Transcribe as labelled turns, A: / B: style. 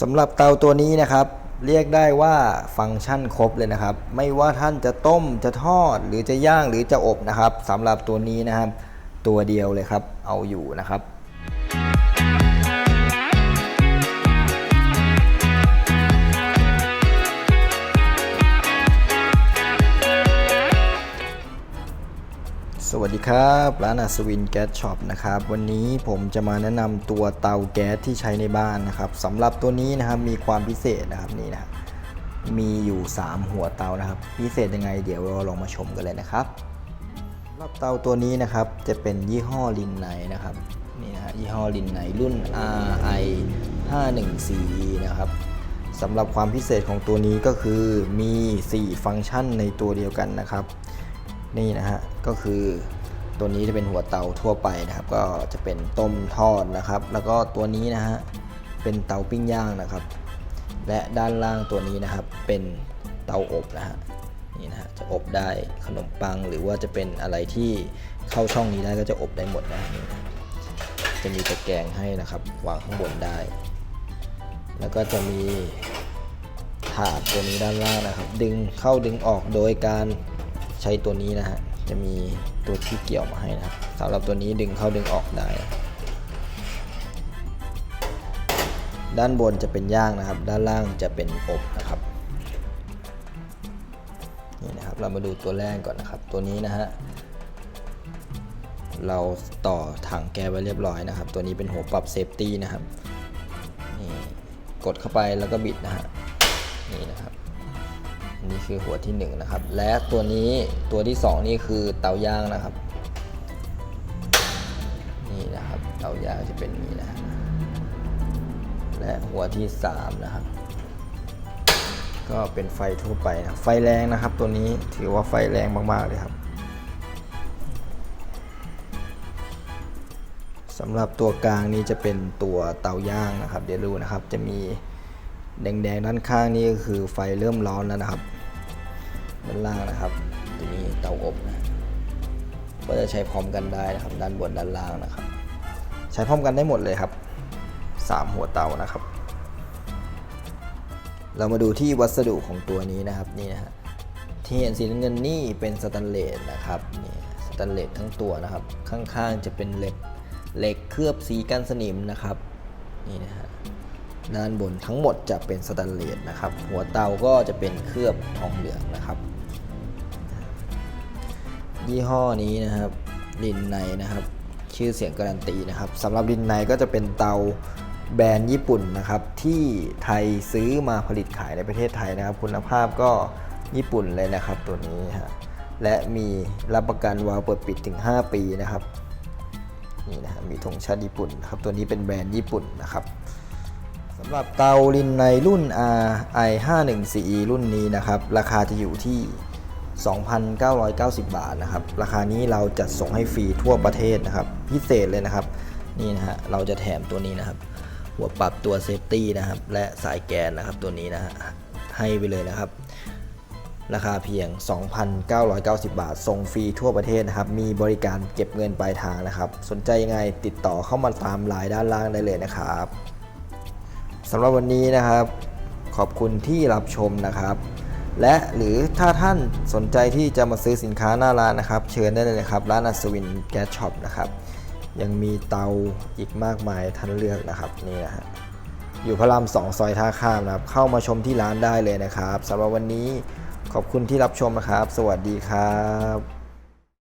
A: สำหรับเตาตัวนี้นะครับ เรียกได้ว่าฟังก์ชันครบเลยนะครับ ไม่ว่าท่านจะต้มจะทอดหรือจะย่างหรือจะอบนะครับสำหรับตัวนี้นะครับ ตัวเดียวเลยครับ เอาอยู่นะครับ สวัสดีครับร้านอัศวินแก๊สช็อปนะครับวันนี้ผมจะมาแนะนำตัวเตาแก๊สที่ใช้ในบ้านนะครับสำหรับตัวนี้นะครับมีความพิเศษนะครับนี่นะมีอยู่ 3 หัวเตานะครับ พิเศษยังไงเดี๋ยวเราลองมาชมกันเลยนะครับสำหรับเตาตัวนี้นะครับจะเป็นยี่ห้อลินไนนะครับนี่นะฮะยี่ห้อลินไนรุ่น RI 514E นะครับสำหรับความพิเศษของตัวนี้ก็คือมี 4 ฟังก์ชันในตัวเดียวกันนะครับ นี่นะฮะก็คือตัวนี้จะเป็นหัวเตาทั่วไปนะครับ ก็จะเป็นต้มทอดนะครับ แล้วก็ตัวนี้นะฮะเป็นเตาปิ้งย่างนะครับ และด้านล่างตัวนี้นะครับเป็นเตาอบนะฮะนี่นะฮะจะอบได้ขนมปังหรือว่าจะเป็นอะไรที่เข้าช่องนี้ได้ก็จะอบได้หมดนะนี่นะจะมีตะแกรงให้นะครับวางข้างบนได้ แล้วก็จะมีถาดตัวนี้ด้านล่างนะครับ ดึงเข้าดึงออกโดยการ ใช้ตัวนี้นะฮะจะมีตัวที่เกี่ยวมาให้นะครับสำหรับตัวนี้ดึงเข้าดึงออกได้ด้านบนจะเป็นย่างนะครับ ด้านล่างจะเป็นอบนะครับนี่นะครับ เรามาดูตัวแรกก่อนนะครับ ตัวนี้นะฮะเราต่อถังแก๊สไว้เรียบร้อยนะครับ ตัวนี้เป็นหัวปรับเซฟตี้นะครับนี่กดเข้าไปแล้วก็บิดนะฮะนี่นะครับ นนี้คือหัวที่1นะครับ และตัวนี้ตัวที่ 2 นี่คือเตาย่างนะครับ นี่นะครับ เตาย่างจะเป็นนี้นะฮะและหัวที่ 3 นะครับ ก็เป็นไฟทั่วไปนะไฟแรงนะครับ ตัวนี้ถือว่าไฟแรงมากๆเลยครับสำหรับตัวกลางนี้จะเป็นตัวเตาย่างนะครับ เดี๋ยวดูนะครับจะมีแดงๆด้านข้างนี่ก็คือไฟเริ่มร้อนแล้วนะครับ ด้านล่างนะครับ ตัวนี้เตาอบนะ ก็จะใช้พร้อมกันได้นะครับ ด้านบนด้านล่างนะครับ ใช้พร้อมกันได้หมดเลยครับสามหัวเตานะครับ เรามาดูที่วัสดุของตัวนี้นะครับนี่นะฮะที่เห็นสีน้ำเงินนี่เป็นสแตนเลสนะครับนี่สแตนเลสทั้งตัวนะครับ ข้างๆจะเป็นเหล็กเหล็กเคลือบสีกันสนิมนะครับนี่นะฮะด้านบนทั้งหมดจะเป็นสแตนเลสนะครับ หัวเตาก็จะเป็นเคลือบทองเหลืองนะครับ ยี่ห้อนี้นะครับลินไนนะครับ ชื่อเสียงการันตีนะครับสำหรับลินไนก็จะเป็นเตาแบรนด์ญี่ปุ่นนะครับ ที่ไทยซื้อมาผลิตขายในประเทศไทยนะครับ คุณภาพก็ญี่ปุ่นเลยนะครับตัวนี้ฮะและมีรับประกันวาล์วเปิดปิดถึง 5 ปีนะครับนี่นะฮะมีธงชาติญี่ปุ่นนะครับตัวนี้เป็นแบรนด์ญี่ปุ่นนะครับสำหรับเตาลินในรุ่น RI 5 1 4 E รุ่นนี้นะครับ ราคาจะอยู่ที่ 2,990 บาทนะครับ ราคานี้เราจะส่งให้ฟรีทั่วประเทศนะครับ พิเศษเลยนะครับ นี่นะฮะ เราจะแถมตัวนี้นะครับ หัวปรับตัวเซฟตี้นะครับ และสายแกนนะครับตัวนี้นะฮะ ให้ไปเลยนะครับ ราคาเพียง 2,990 บาท ส่งฟรีทั่วประเทศนะครับ มีบริการเก็บเงินปลายทางนะครับ สนใจยังไงติดต่อเข้ามาตามไลน์ด้านล่างได้เลยนะครับสำหรับวันนี้นะครับ ขอบคุณที่รับชมนะครับ และหรือถ้าท่านสนใจที่จะมาซื้อสินค้าหน้าร้านนะครับ เชิญได้เลยนะครับ ร้านอัศวินแก๊สช็อปนะครับ ยังมีเตาอีกมากมายท่านเลือกนะครับนี่นะฮะอยู่พระรามสองซอยท่าข้ามนะครับ เข้ามาชมที่ร้านได้เลยนะครับสำหรับวันนี้ขอบคุณที่รับชมนะครับ สวัสดีครับ